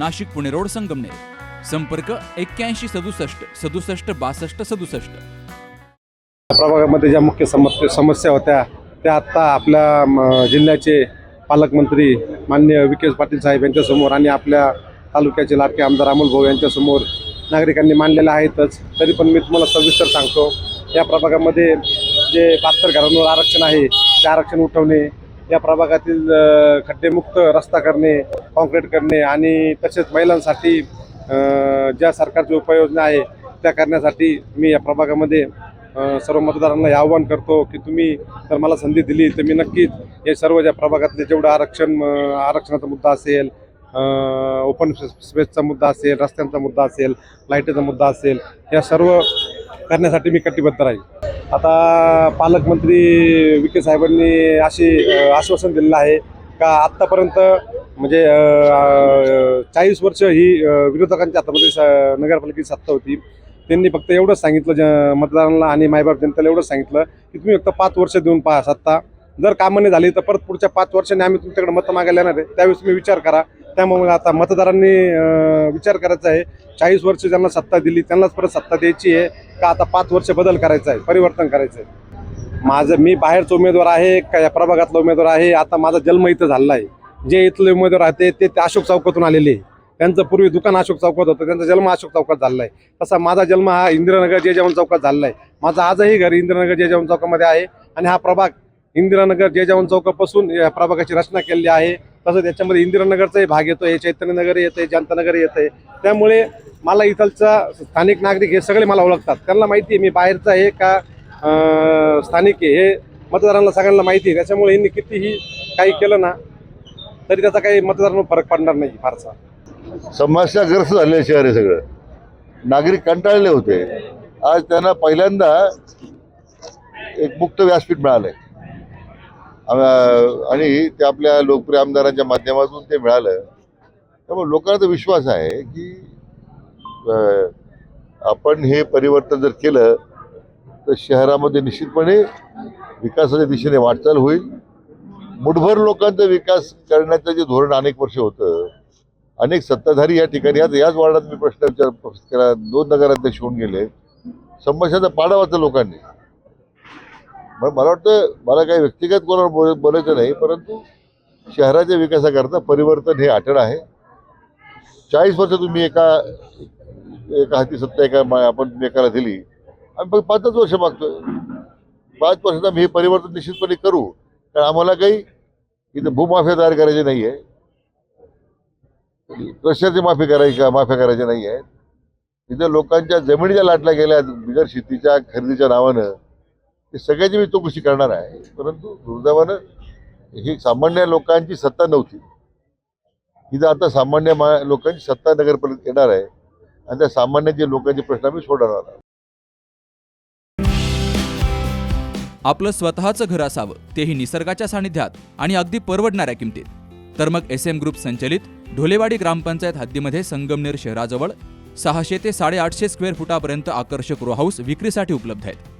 Nashik Pune road Sangamner. संपर्क एक्क्याऐंशी सदुसष्ट सदुसष्ट बासष्ट सदुसष्ट. प्रभागामध्ये ज्या मुख्य समस्या समस्या होत्या त्या आत्ता आपल्या म, जिल्ह्याचे पालकमंत्री मान्य विकेश पाटील साहेब यांच्यासमोर आणि आपल्या तालुक्याचे लाडके आमदार अमोल भाऊ यांच्यासमोर नागरिकांनी मांडलेल्या आहेतच. तरी पण मी तुम्हाला सविस्तर सांगतो या प्रभागामध्ये जे बहात्तर घरांवर आरक्षण आहे ते आरक्षण उठवणे या प्रभागातील खड्डेमुक्त रस्ता करणे कॉन्क्रीट करणे आणि तसेच महिलांसाठी ज्या सरकारची उपाययोजना आहे त्या करण्यासाठी मी या प्रभागामध्ये सर्व मतदारांना हे आव्हान करतो की तुम्ही जर मला संधी दिली तर मी नक्कीच हे सर्व ज्या प्रभागातले जेवढं आरक्षण आरक्षणाचा मुद्दा असेल ओपन स्पेसचा मुद्दा असेल रस्त्यांचा मुद्दा असेल लाईटीचा मुद्दा असेल या सर्व करण्यासाठी मी कटिबद्ध राहील. आता पालकमंत्री विखे साहेबांनी अशी आश्वासन दिलेलं आहे का आत्तापर्यंत म्हणजे चाळीस वर्ष ही विरोधकांच्या हातामध्ये स- नगरपालिकेची सत्ता होती. त्यांनी फक्त एवढंच सांगितलं ज मतदारांना आणि मायबाप जनतेला एवढंच सांगितलं की तुम्ही फक्त पाच वर्ष देऊन पहा सत्ता. जर कामं नाही झाली तर परत पुढच्या पाच वर्षांनी आम्ही तुमच्याकडे मतं मागायला येणार आहे. त्यावेळेस तुम्ही विचार करा. त्यामुळे आता मतदारांनी विचार करायचा आहे. चाळीस वर्ष ज्यांना सत्ता दिली त्यांनाच परत सत्ता द्यायची आहे. का आता पाच वर्ष बदल करायचा आहे परिवर्तन करायचं आहे? माझं मी बाहेरचा उमेदवार आहे का या प्रभागातला उमेदवार आहे आता माझा जन्म इथं झालेला आहे. जे इथले उमेदवार आहेत ते ते अशोक चौकातून आलेले आहे. त्यांचं पूर्वी दुकान अशोक चौकात होतं त्यांचा जन्म अशोक चौकात झाला आहे. तसा माझा जन्म हा इंदिरानगर जे जेवण चौकात झाला आहे. माझं आजही घर इंदिरानगर जे जेवण चौकामध्ये आहे आणि हा प्रभाग इंदिरानगर जे चौकापासून या प्रभागाची रचना केलेली आहे. तसं त्याच्यामध्ये इंदिरानगरचाही भाग येतो आहे चैतन्यनगर येतं आहे जनतानगर येतं आहे त्यामुळे मला इथलचा स्थानिक नागरिक हे सगळे मला ओळखतात. त्यांना माहिती आहे मी बाहेरचा आहे का स्थानिक आहे हे मतदारांना सगळ्यांना माहिती आहे. त्याच्यामुळे यांनी कितीही काही केलं ना तरी त्याचा काही मतदारांवर फरक पडणार नाही फारसा. समस्याग्रस्त झालेलं शहर आहे सगळं. नागरिक कंटाळले होते. आज त्यांना पहिल्यांदा एक मुक्त व्यासपीठ मिळालं आहे आणि ते आपल्या लोकप्रिय आमदारांच्या माध्यमातून ते मिळालं. त्यामुळे लोकांचा विश्वास आहे की आपण हे परिवर्तन जर केलं तर शहरामध्ये निश्चितपणे विकासाच्या दिशेने वाटचाल होईल. मुठभर लोकांचा विकास करण्याचं जे धोरण अनेक वर्ष होतं अनेक सत्ताधारी या ठिकाणी आज याच वार्डात मी प्रश्न विचार दोन नगराध्यक्ष होऊन गेले. समस्याचा पाडा वाचला लोकांनी. मग मला वाटतं मला काही व्यक्तिगत कोणावर बोल बोलायचं नाही परंतु शहराच्या विकासाकरता परिवर्तन हे अटळ आहे. चाळीस वर्ष तुम्ही एका एका हाती सत्ता एका मा- आपण एकाला दिली. आम्ही फक्त पाचच वर्ष मागतोय. पाच वर्षात आम्ही हे परिवर्तन निश्चितपणे करू. कारण आम्हाला काही इथं भूमाफिया तयार करायची नाही आहे. रस्त्याची माफी करायची का माफ्या करायच्या नाही आहेत तिथे लोकांच्या जमिनीच्या लाटल्या गेल्या बिगर शेतीच्या खरेदीच्या नावानं. ते सगळ्याची मी चौकशी करणार आहे. परंतु दुर्दैवानं ही सामान्य लोकांची सत्ता नव्हती. तिथं आता सामान्य मा लोकांची सत्ता नगरपालिकेत येणार आहे. आणि त्या सामान्य जे लोकांचे प्रश्न आम्ही सोडवणार आहोत. आपलं स्वतःचं घर असावं तेही निसर्गाच्या सानिध्यात आणि अगदी परवडणाऱ्या किमतीत. तर मग एस एम ग्रुप संचलित ढोलेवाडी ग्रामपंचायत हद्दीमध्ये संगमनेर शहराजवळ सहाशे ते साडेआठशे स्क्वेअर फुटापर्यंत आकर्षक रो हाऊस विक्रीसाठी उपलब्ध आहेत.